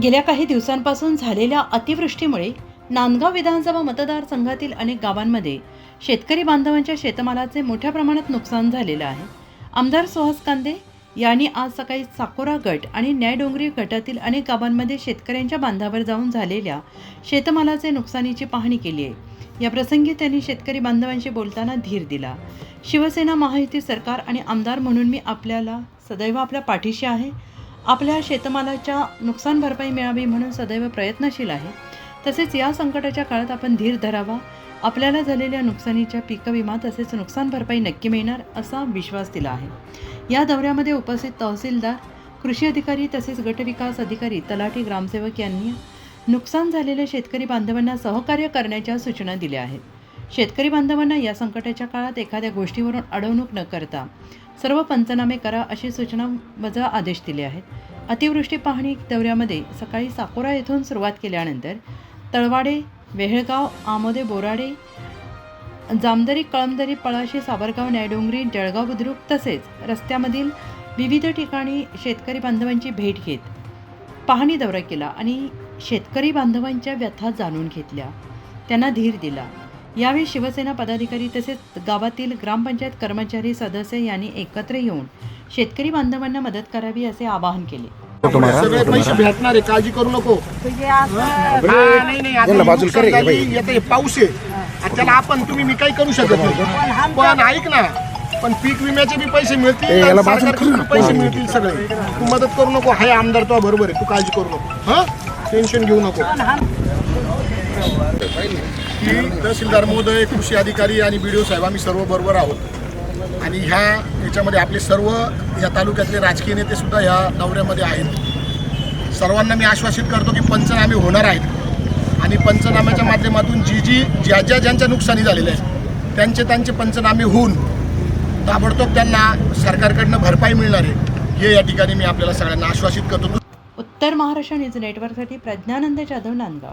गेल्या काही दिवसांपासून झालेल्या अतिवृष्टीमुळे नांदगाव विधानसभा मतदारसंघातील अनेक गावांमध्ये शेतकरी बांधवांच्या शेतमालाचे मोठ्या प्रमाणात नुकसान झालेलं आहे. आमदार सुहास कांदे यांनी आज सकाळी साकोरा गट आणि न्यायडोंगरी गटातील अनेक गावांमध्ये शेतकऱ्यांच्या बांधावर जाऊन झालेल्या शेतमालाचे नुकसानीची पाहणी केली आहे. या प्रसंगी त्यांनी शेतकरी बांधवांशी बोलताना धीर दिला. शिवसेना महायुती सरकार आणि आमदार म्हणून मी आपल्याला सदैव आपल्या पाठीशी आहे. आपल्या शेतमालाच्या नुकसान भरपाई मिळावी म्हणून सदैव प्रयत्नशील आहे. तसेच या संकटाच्या काळात आपण धीर धरावा. आपल्याला झालेल्या नुकसानीच्या पीक विमा तसेच नुकसान भरपाई नक्की मिळणार असा विश्वास दिला आहे. या दौऱ्यामध्ये उपस्थित तहसीलदार कृषी अधिकारी तसेच गटविकास अधिकारी तलाठी ग्रामसेवक यांनी नुकसान झालेल्या शेतकरी बांधवांना सहकार्य करण्याच्या सूचना दिल्या आहेत. शेतकरी बांधवांना या संकटाच्या काळात एखाद्या गोष्टीवरून अडवणूक न करता सर्व पंचनामे करा अशी सूचना वजा आदेश दिले आहेत. अतिवृष्टी पाहणी दौऱ्यामध्ये सकाळी साकोरा येथून सुरुवात केल्यानंतर तळवाडे वेहळगाव आमोदे बोराडे जामदरी कळमदरी पळाशी सावरगाव न्यायडोंगरी जळगाव बुद्रुक तसेच रस्त्यामधील विविध ठिकाणी शेतकरी बांधवांची भेट घेत पाहणी दौरा केला आणि शेतकरी बांधवांच्या व्यथा जाणून घेतल्या. त्यांना धीर दिला. यावेळी शिवसेना पदाधिकारी तसेच गावातील ग्रामपंचायत कर्मचारी सदस्य यांनी एकत्र येऊन शेतकरी बांधवांना मदत करावी असे आवाहन केले. सगळे पैसे भेटणार आहे काळजी करू नको. हा, नाही नाही आता यांना बाजूला नुकसान करे, झाली, बाई. आता हे पाऊस आहे. त्याला आपण तुम्ही मी काही करू शकत नाही. पण ऐक ना पण पीक विम्याचे बी पैसे ए, मिळतील याला आणि बाजूला सरकारचे कर. बी ना. पैसे मिळतील सगळे. तू मदत करू नको हाय आमदार तो बरोबर आहे तू काळजी करू नको. हा? टेन्शन घेऊ नको. की तहसीलदार महोदय कृषी अधिकारी आणि बी डी ओ साहेब आम्ही सर्व बरोबर आहोत. आणि ह्या याच्यामध्ये आपले सर्व या तालुक्यातले राजकीय नेते सुद्धा ह्या दौऱ्यामध्ये आहेत. सर्वांना मी आश्वासित करतो की पंचनामे होणार आहेत. आणि पंचनाम्याच्या माध्यमातून जी जी ज्या ज्या ज्यांच्या नुकसानी झालेल्या आहेत त्यांचे त्यांचे पंचनामे होऊन ताबडतोब त्यांना सरकारकडनं भरपाई मिळणार आहे हे या ठिकाणी मी आपल्याला सगळ्यांना आश्वासित करतो. उत्तर महाराष्ट्र न्यूज नेटवर्कसाठी प्रज्ञानंद जाधव नांदगाव.